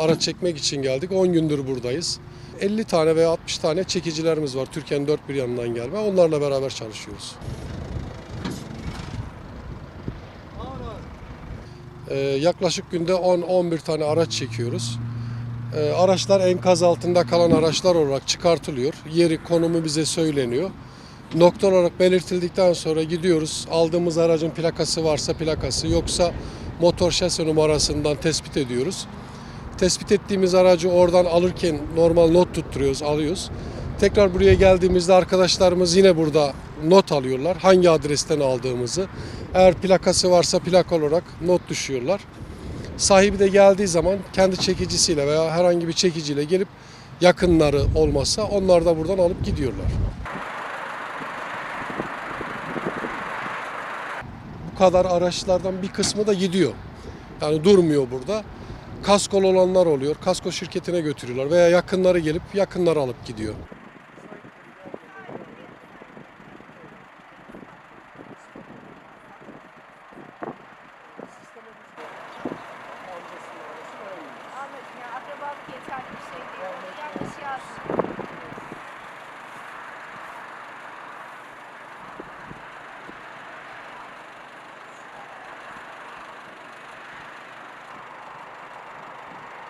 Araç çekmek için geldik. 10 gündür buradayız. 50 tane veya 60 tane çekicilerimiz var Türkiye'nin dört bir yanından gelme. Onlarla beraber çalışıyoruz. Ee, yaklaşık günde 10-11 tane araç çekiyoruz. Ee, araçlar enkaz altında kalan araçlar olarak çıkartılıyor. Yeri, konumu bize söyleniyor. Nokta olarak belirtildikten sonra gidiyoruz. Aldığımız aracın plakası varsa plakası, yoksa motor şase numarasından tespit ediyoruz. Tespit ettiğimiz aracı oradan alırken normal not tutturuyoruz, alıyoruz. Tekrar buraya geldiğimizde arkadaşlarımız yine burada not alıyorlar. Hangi adresten aldığımızı. Eğer plakası varsa plak olarak not düşüyorlar. Sahibi de geldiği zaman kendi çekicisiyle veya herhangi bir çekiciyle gelip yakınları olmazsa onlar da buradan alıp gidiyorlar. Bu kadar araçlardan bir kısmı da gidiyor. Yani durmuyor burada. Kaskolu olanlar oluyor. Kasko şirketine götürüyorlar veya yakınları gelip yakınları alıp gidiyor.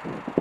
you.